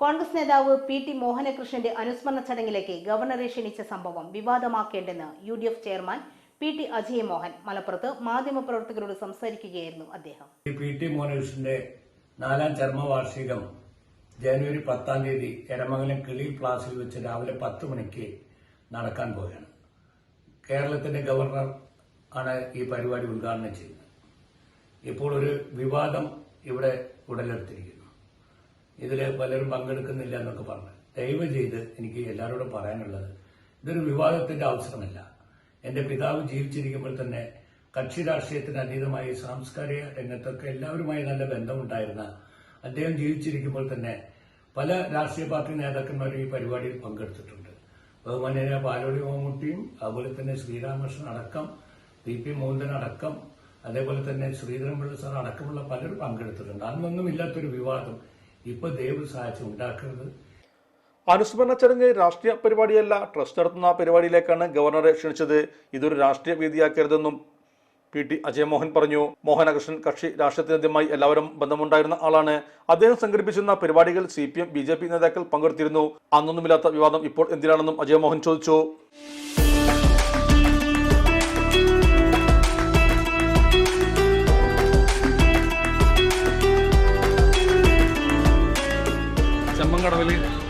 കോൺഗ്രസ് നേതാവ് P T മോഹനകൃഷ്ണന്റെ അനുസ്മരണ ചടങ്ങിലേക്ക് ഗവർണറെ ക്ഷണിച്ച സംഭവം വിവാദമാക്കേണ്ടെന്ന് U D F chairman P T Ajay Mohan മലപ്പുറത്ത് മാധ്യമപ്രവർത്തകരോട് സംസാരിക്കുകയായിരുന്നു അദ്ദേഹം. പി ടി മോഹനകൃഷ്ണന്റെ നാലാം ചർമ്മവാർഷികം ജനുവരി പത്താം തീയതി എരമംഗലം കിളി പ്ലാസിൽ വെച്ച് രാവിലെ പത്ത് മണിക്ക് നടക്കാൻ പോവുകയാണ്. കേരളത്തിന്റെ ഗവർണർ ആണ് ഈ പരിപാടി ഉദ്ഘാടനം ചെയ്യുന്നത്. ഇപ്പോൾ ഒരു വിവാദം ഇവിടെ ഉടലെടുത്തിരിക്കുന്നു. ഇതിൽ പലരും പങ്കെടുക്കുന്നില്ല എന്നൊക്കെ പറഞ്ഞു. ദയവ് ചെയ്ത് എനിക്ക് എല്ലാവരോടും പറയാനുള്ളത് ഇതൊരു വിവാദത്തിന്റെ അവസരമല്ല. എന്റെ പിതാവ് ജീവിച്ചിരിക്കുമ്പോൾ തന്നെ കക്ഷി രാഷ്ട്രീയത്തിന് അതീതമായി സാംസ്കാരിക രംഗത്തൊക്കെ എല്ലാവരുമായി നല്ല ബന്ധമുണ്ടായിരുന്ന അദ്ദേഹം ജീവിച്ചിരിക്കുമ്പോൾ തന്നെ പല രാഷ്ട്രീയ പാർട്ടി നേതാക്കന്മാരും ഈ പരിപാടിയിൽ പങ്കെടുത്തിട്ടുണ്ട്. ബഹുമാനായ പാലോടി മമ്മൂട്ടിയും അതുപോലെ തന്നെ ശ്രീരാമകൃഷ്ണൻ അടക്കം പി പി മോഹൻദൻ അടക്കം അതേപോലെ തന്നെ ശ്രീധരൻപിള്ള സാർ അടക്കമുള്ള പലരും പങ്കെടുത്തിട്ടുണ്ട്. അന്നൊന്നും ഇല്ലാത്തൊരു വിവാദം ഇപ്പൊ ദൈവ സഹായിച്ച് ഉണ്ടാക്കരുത് അനുസ്മരണ ചടങ്ങ് രാഷ്ട്രീയ പരിപാടിയല്ല. ട്രസ്റ്റ് നടത്തുന്ന പരിപാടിയിലേക്കാണ് ഗവർണറെ ക്ഷണിച്ചത്. ഇതൊരു രാഷ്ട്രീയ വേദിയാക്കരുതെന്നും പി ടി അജയമോഹൻ പറഞ്ഞു. മോഹനകൃഷ്ണൻ കക്ഷി രാഷ്ട്രീയത്തിനാദ്യമായി എല്ലാവരും ബന്ധമുണ്ടായിരുന്ന ആളാണ്. അദ്ദേഹം സംഘടിപ്പിച്ചിരുന്ന പരിപാടികൾ C P M B J P നേതാക്കൾ പങ്കെടുത്തിരുന്നു. അന്നൊന്നുമില്ലാത്ത വിവാദം ഇപ്പോൾ എന്തിനാണെന്നും അജയമോഹൻ ചോദിച്ചു.